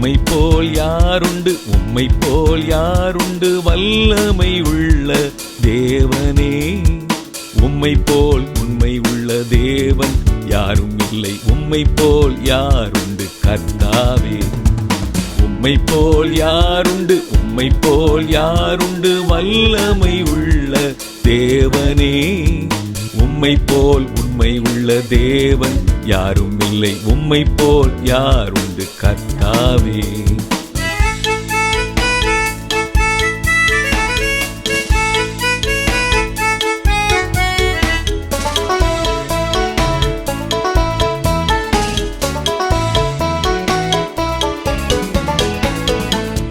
உம்மை போல் யாருண்டு? உம்மை போல் யாருண்டு? வல்லமை உள்ள தேவனே. உம்மை போல் உண்மை உள்ள தேவன் யாரும் இல்லை. உம்மை போல் யாருண்டு? கர்த்தாவே. உம்மை போல் யாருண்டு? உம்மை போல் யாருண்டு? வல்லமை உள்ள தேவனே. உம்மை போல் உண்மை உள்ள தேவன் யாரும் இல்லை உம்மை போல் யாருண்டு கர்த்தாவே?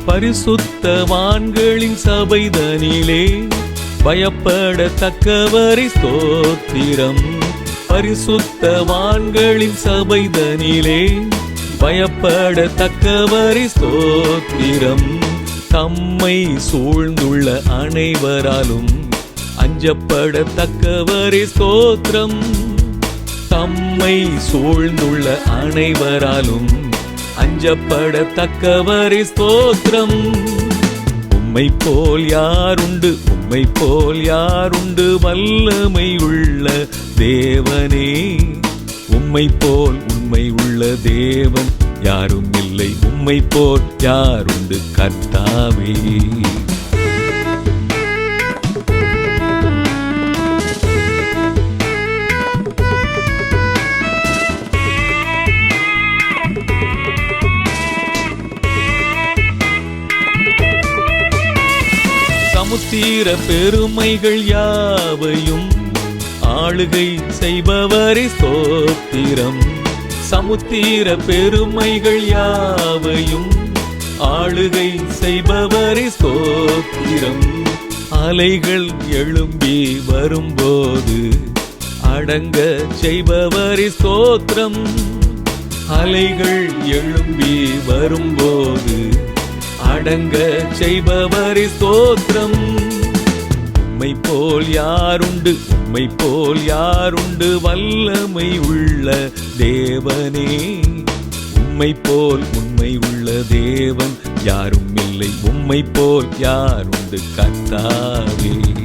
பரிசுத்தவான்களின் சபைதனிலே பயப்படத்தக்கவரை ஸ்தோத்திரம். பரிசுத்தவான்களின் சபைதனிலே பயப்படத்தக்கவரை ஸ்தோத்திரம். தம்மை சூழ்ந்துள்ள அனைவராலும் அஞ்சப்படத்தக்கவரை ஸ்தோத்திரம். தம்மை சூழ்ந்துள்ள அனைவராலும் அஞ்சப்படத்தக்கவரை ஸ்தோத்திரம். உம்மை போல் யாருண்டு உம்மை போல் யாருண்டு வல்லமை உள்ள தேவனே உம்மை போல் உண்மை உள்ள தேவன் யாரும் இல்லை. உம்மை போல் யாருண்டு கர்த்தாவே? சமுத்திர பெருமைகள் யாவையும் ஆளுகை செய்பவரை சோத்திரம் சமுத்திர பெருமைகள் யாவையும் ஆளுகை செய்பவரை சோத்திரம் அலைகள் எழும்பி வரும்போது அடங்க செய்பவரை சோத்திரம் அலைகள் எழும்பி வரும்போது அடங்க செய்பவரை சோத்திரம் உம்மை போல் யாருண்டு? உம்மை போல் யாருண்டு? வல்லமை உள்ள தேவனே. உம்மை போல் உண்மை உள்ள தேவன் யாரும் இல்லை. உம்மை போல் யாருண்டு? கத்தாவே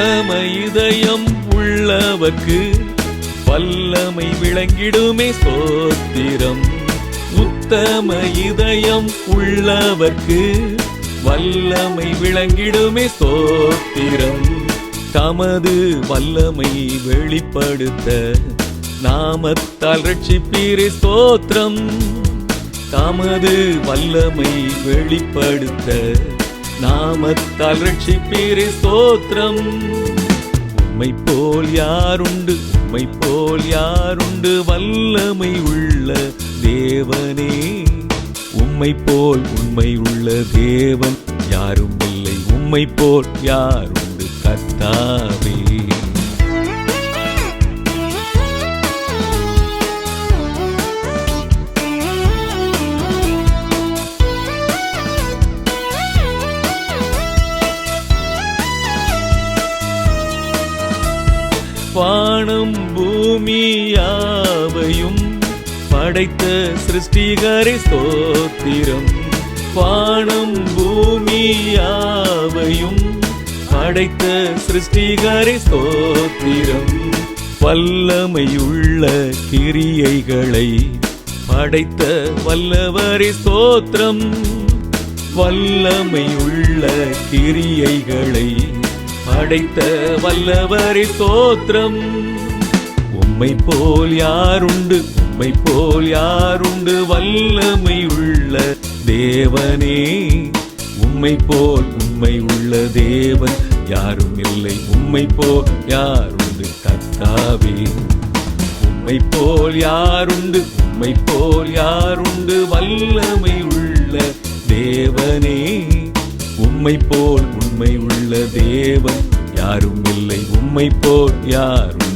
உத்தம இதயம் உள்ளவர்க்கு வல்லமை விளங்கிடுமே சோத்திரம் உத்தம இதயம் உள்ளவர்க்கு வல்லமை விளங்கிடுமே சோத்திரம் தமது வல்லமை வெளிப்படுத்த நாமத்தால் ரட்சிப்பீரே சோத்திரம் தமது வல்லமை வெளிப்படுத்த நாமத்தால் ரட்சிப்பீரே ஸ்தோத்திரம். உம்மை போல் யாருண்டு உம்மை போல் யாருண்டு வல்லமை உள்ள தேவனே. உம்மை போல் உண்மை உள்ள தேவன் யாரும் இல்லை உம்மை போல் யாருண்டு கத்தாவே வானம் பூமி யாவையும் படைத்த சிருஷ்டிகரை ஸ்தோத்திரம். வானம் பூமி யாவையும் படைத்த சிருஷ்டிகரை ஸ்தோத்திரம். வல்லமையுள்ள கிரியைகளை படைத்த வல்லவரை ஸ்தோத்திரம். வல்லமையுள்ள கிரியைகளை படைத்த வல்லவரை தோற்றம். உம்மை போல் யாருண்டு உம்மை போல் யாருண்டு வல்லமை உள்ள தேவனே? உம்மை போல் உண்மை உள்ள தேவன் யாரும் இல்லை. உம்மை போல் யாருண்டு கத்தாவே உம்மை போல் யாருண்டு உம்மை போல் யாருண்டு வல்லமை உள்ள தேவனே? உம்மை போல் உண்மை உள்ள தேவன். யாரும் இல்லை உம்மை போல் யாரும்